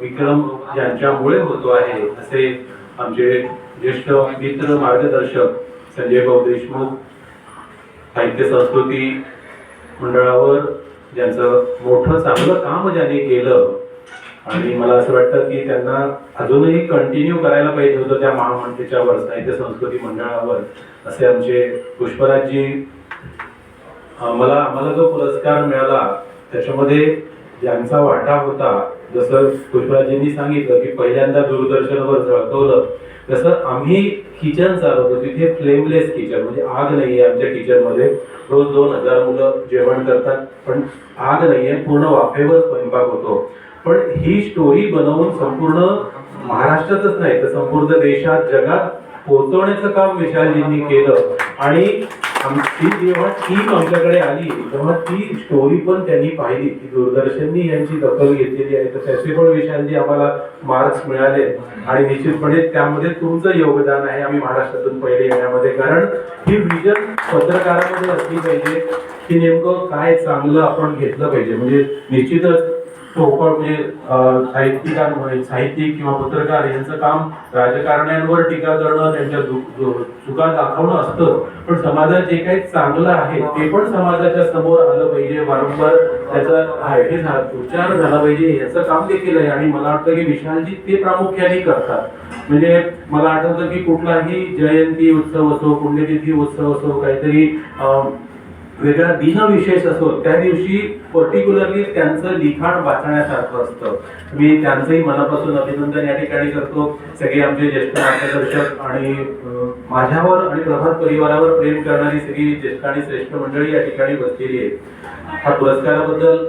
विक्रम यांच्यामुळे होतो आहे असे आमचे ज्येष्ठ मित्र मार्गदर्शक संजय भाऊ देशमुख साहित्य संस्कृती मंडळावर ज्यांचं मोठं चांगलं काम ज्यांनी केलं. आणि मला असं वाटतं की त्यांना अजूनही कंटिन्यू करायला पाहिजे होतं त्या महामंडळाच्यावर साहित्य संस्कृती मंडळावर असे आमचे पुष्पराजजी मला आम्हाला जो पुरस्कार मिळाला त्याच्यामध्ये ज्यांचा वाटा होता जसं पुष्पराजींनी सांगितलं की पहिल्यांदा दूरदर्शनवर झळकवलं तसं आम्ही किचन चालवतो तिथे फ्लेमलेस किचन म्हणजे आग नाहीये आमच्या किचनमध्ये. रोज दोन हजार मुलं जेवण करतात पण आग नाही आहे पूर्ण वाफेवर स्वयंपाक होतो. पण ही स्टोरी बनवून संपूर्ण महाराष्ट्रातच नाही तर संपूर्ण देशात जगात पोहोचवण्याचं काम विशालजींनी केलं. आणि आमची जेव्हा टीम आमच्याकडे आली तेव्हा ती स्टोरी पण त्यांनी पाहिली. की दूरदर्शननी यांची दखल घेतलेली आहे. तर त्याचे पण विषयांची आम्हाला मार्क्स मिळाले. आणि निश्चितपणे त्यामध्ये तुमचं योगदान आहे. आम्ही महाराष्ट्रातून पहिले येण्यामध्ये. कारण ही विजन पत्रकारामध्ये असली पाहिजे की नेमकं काय चांगलं आपण घेतलं पाहिजे. म्हणजे निश्चितच चोपड म्हणजे साहित्यिकांमुळे साहित्यिक किंवा पत्रकार यांचं काम राजकारण्यांवर टीका करणं त्यांच्या चुका दाखवणं असतं. पण समाजात जे काही चांगलं आहे ते पण समाजाच्या समोर आलं पाहिजे. वारंवार त्याचा हे उच्चार झाला पाहिजे. याचं काम देखील आहे. आणि मला वाटतं की विशालजी ते प्रामुख्याने करतात. म्हणजे मला आठवतं की कुठलाही जयंती उत्सव असो पुण्यतिथी उत्सव असो काहीतरी अं, म्हणजे वेगळा दिनविशेष असो त्या दिवशी पर्टिक्युलरली त्यांचं लिखाण वाचण्यासारखं असतं. मी त्यांचंही मनापासून अभिनंदन या ठिकाणी करतो. सगळे आमचे ज्येष्ठ मार्गदर्शक आणि माझ्यावर आणि प्रभात परिवारावर प्रेम करणारी सगळी ज्येष्ठ आणि श्रेष्ठ मंडळी या ठिकाणी बसलेली आहे हा पुरस्काराबद्दल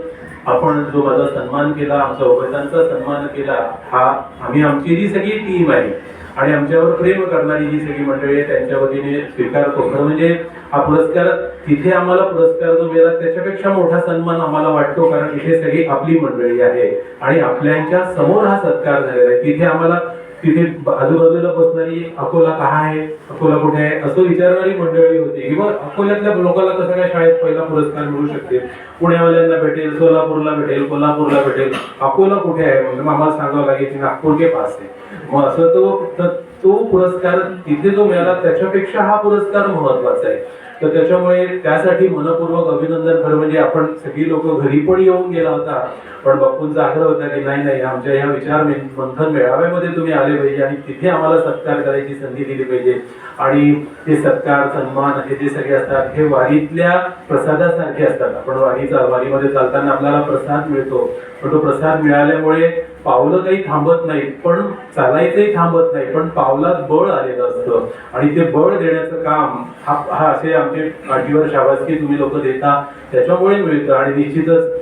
आपण जो माझा सन्मान केला आमच्या उभयतांचा सन्मान केला हा आम्ही आमची जी सगळी टीम आहे आणि आमच्यावर प्रेम करणारी ही सगळी मंडळी आहे त्यांच्या वतीने स्वीकारतो खरं म्हणजे हा पुरस्कार तिथे आम्हाला पुरस्कार जो मिळाला त्याच्यापेक्षा मोठा सन्मान आम्हाला वाटतो कारण इथे सगळी आपली मंडळी आहे. आणि आपल्याच्या समोर हा सत्कार झालेला आहे. तिथे आम्हाला तिथे आजूबाजूला बसणारी अकोला का आहे अकोला कुठे आहे असं विचारणारी मंडळी होती. किंवा अकोल्यातल्या लोकांना कसं काय शाळेत पहिला पुरस्कार मिळू शकते. पुण्यावाल्यांना भेटेल सोलापूरला भेटेल कोल्हापूरला भेटेल. अकोला कुठे आहे? म्हणजे आम्हाला सांगावं लागेल की नागपूर के पास आहे. मग असं तो तो पुरस्कार तिथे जो मिळाला. त्याच्यापेक्षा हा पुरस्कार महत्त्वाचा आहे. तर त्याच्यामुळे त्यासाठी मनपूर्वक अभिनंदन. खरं म्हणजे आपण सगळी लोक घरी पण येऊन गेला होता. पण बापूंचा आग्रह होता की नाही नाही आमच्या या विचार मंथन मेळाव्यामध्ये तुम्ही आले पाहिजे आणि तिथे आम्हाला सत्कार करायची संधी दिली पाहिजे. आणि ते सत्कार सन्मान हे जे सगळे असतात हे वारीतल्या प्रसादासारखे असतात. आपण वारीचा वारीमध्ये चालताना आपल्याला प्रसाद मिळतो. पण तो प्रसाद मिळाल्यामुळे पावलं काही थांबत नाहीत पण चालायचंही थांबत नाही पण पावलात बळ आलेलं असतं. आणि ते बळ देण्याचं काम हा हा असे आमचे पाठीवर शाबासकी तुम्ही लोक देता त्याच्यामुळे मिळतं. आणि निश्चितच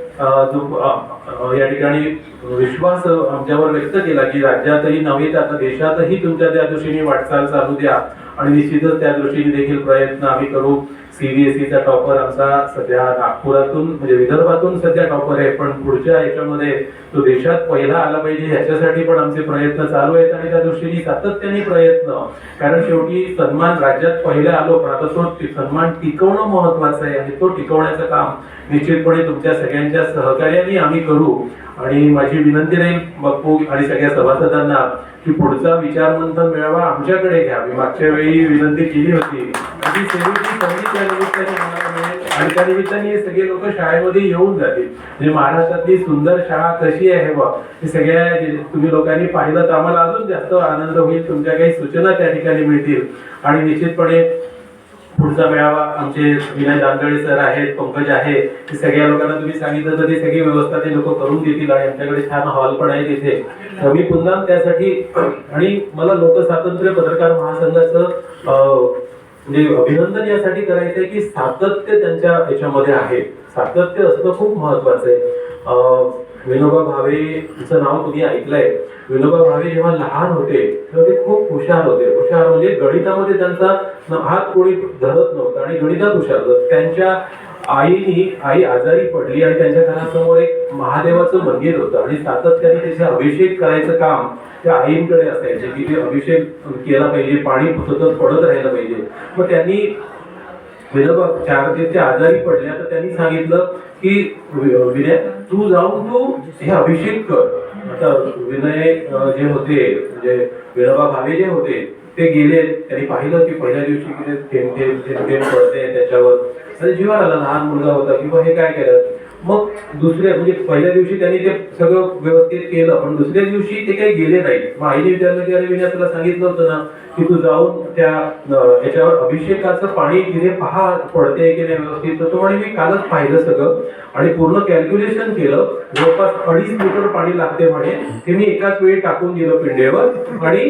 जो या ठिकाणी विश्वास आमच्यावर व्यक्त केला की राज्यातही नव्हे तर आता देशातही तुमच्या त्या दृष्टीने वाटचाल चालू द्या. आणि निश्चितच त्या दृष्टीने देखील प्रयत्न आम्ही करू. सीबीएसईचा टॉपर आमचा सध्या नागपुरातून म्हणजे विदर्भातून सध्या टॉपर आहे पण पुढच्या याच्यामध्ये तो देशात पहिला आला पाहिजे याच्यासाठी पण आमचे प्रयत्न चालू आहेत आणि त्या दृष्टीने सातत्याने प्रयत्न. कारण शेवटी सन्मान राज्यात पहिला आलो पण आता तो सन्मान टिकवणं महत्वाचं आहे आणि तो टिकवण्याचं काम निश्चितपणे तुमच्या सगळ्यांच्या सहकार्याने आम्ही करू. आणि माझी विनंती राहील बघू आणि सगळ्या सभासदांना की पुढचा विचार नंतर मिळावा आमच्याकडे घ्या. मी मागच्या वेळी विनंती केली होती. आणि सेवेची संधी त्या निमित्ताने मला मिळेल आणि त्या निमित्ताने हे सगळे लोक शाळेमध्ये येऊन जातील. म्हणजे महाराष्ट्रातली सुंदर शाळा कशी आहे बा हे सगळ्या तुम्ही लोकांनी पाहिलं तर आम्हाला अजून जास्त आनंद होईल. तुमच्या काही सूचना त्या ठिकाणी मिळतील. आणि निश्चितपणे पुढचा मेळावा आमचे विनय दांडळे सर आहेत पंकज आहे ते सगळ्या लोकांना तुम्ही सांगितलं तर ती सगळी व्यवस्था ते लोक करून देतील आणि आमच्याकडे छान हॉल पण आहे तिथे तर मी पुन्हा त्यासाठी आणि मला लोकस्वातंत्र्य पत्रकार महासंघाचं म्हणजे अभिनंदन यासाठी करायचं आहे की सातत्य त्यांच्या याच्यामध्ये आहे. सातत्य असणं खूप महत्वाचं आहे. विनोबा भावेचं नाव तुम्ही ऐकलंय. विनोबा भावे जेव्हा लहान होते तेव्हा ते खूप हुशार होते. हुशार म्हणजे गणितामध्ये त्यांचा हात कोणी धरत नव्हता आणि गणितात हुशार होतं. त्यांच्या आईनी आई आजारी पडली आणि त्यांच्या घरासमोर एक महादेवाचं मंदिर होतं आणि सातत्याने त्याचे अभिषेक करायचं काम त्या आईंकडे असायचे की ते अभिषेक केला पाहिजे पाणी सतत पडत राहिलं पाहिजे. मग त्यांनी विनोबा चार ते ते आजारी पडल्या तर त्यांनी सांगितलं की विनय तू जाऊन तू हे अभिषेक कर. आता विनय जे होते म्हणजे विनोबा भावे जे होते ते गेले. त्यांनी पाहिलं की पहिल्या दिवशी किती थेंब थेंब थेंब थेंब पडते त्याच्यावर. आणि जीवावर लहान मुलगा होता किंवा हे काय केलं? मग दुसऱ्या म्हणजे पहिल्या दिवशी त्यांनी ते सगळं व्यवस्थित केलं पण दुसऱ्या दिवशी ते काही गेले नाही. मग आईने विचारलं की अरे विनय तुला सांगितलं होतं ना की तू जाऊन त्या याच्यावर अभिषेकाचं पाणी तिथे पहा पडते की नाही व्यवस्थित? तर तो म्हणे मी कालच पाहिलं सगळं आणि पूर्ण कॅल्क्युलेशन केलं. जवळपास अडीच लिटर पाणी लागते म्हणे. ते मी एकाच वेळी टाकून दिलं पिंडेवर आणि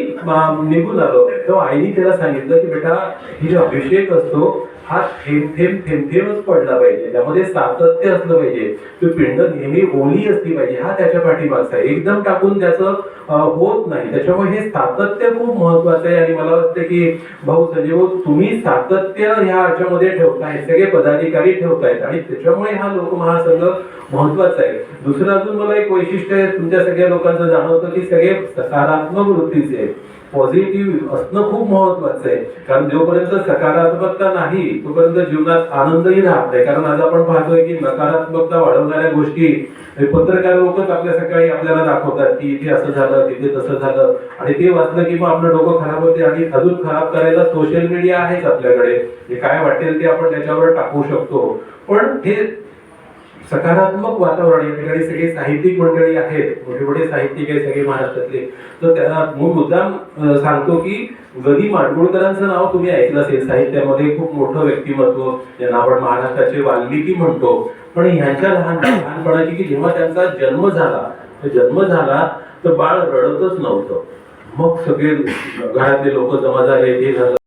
निघून आलो. तेव्हा आईने त्याला सांगितलं की बेटा ही जो अभिषेक असतो हा थेंब थेंब थेंब थेंबच पडला पाहिजे. त्यामध्ये सातत्य असलं पाहिजे. तो पिंड नेहमी ओली असली पाहिजे. हा त्याच्या पाठीमागचा आहे. एकदम टाकून त्याचं होत नाही. त्याच्यामुळे हे सातत्य खूप महत्वाचं आहे. आणि मला वाटतं की भाऊ संजीव तुम्ही सातत्य ह्या याच्यामध्ये ठेवताय. सगळे पदाधिकारी ठेवतायत. आणि त्याच्यामुळे हा लोकमहासंघ महत्त्वाचा आहे. दुसरं अजून मला एक वैशिष्ट्य तुमच्या सगळ्या लोकांचं जाणवतं की सगळे सकारात्मक वृत्तीचे आहेत. पॉझिटिव्ह असणं खूप महत्वाचं आहे. कारण जोपर्यंत सकारात्मकता नाही तोपर्यंत जीवनात आनंदही राहत नाही. कारण आज आपण पाहतोय की नकारात्मकता वाढवणाऱ्या गोष्टी हे पत्रकार लोकच आपल्या सकाळी आपल्याला दाखवतात की इथे असं झालं तिथे तसं झालं. आणि ते वाचलं की मग आपलं डोकं खराब होते आणि अजून खराब करायला सोशल मीडिया आहेच आपल्याकडे. जे काय वाटेल ते आपण त्याच्यावर टाकू शकतो. पण हे सकारात्मक वातावरण या ठिकाणी सगळे साहित्यिक मंडळी आहेत मोठे मोठे साहित्यिक आहेत सगळे महाराष्ट्रातले. तर त्याला मूळ मुद्दाम सांगतो की गदी माडगुळकरांचं नाव तुम्ही ऐकलं असेल साहित्यामध्ये खूप मोठं व्यक्तिमत्व ज्यांना आपण महाराष्ट्राचे वाल्मिकी म्हणतो. पण ह्यांच्या लहान लहानपणाची की जेव्हा त्यांचा जन्म झाला तर जन्म झाला तर बाळ रडतच नव्हतं. मग सगळे घरातले लोक जमा झाले हे झालं.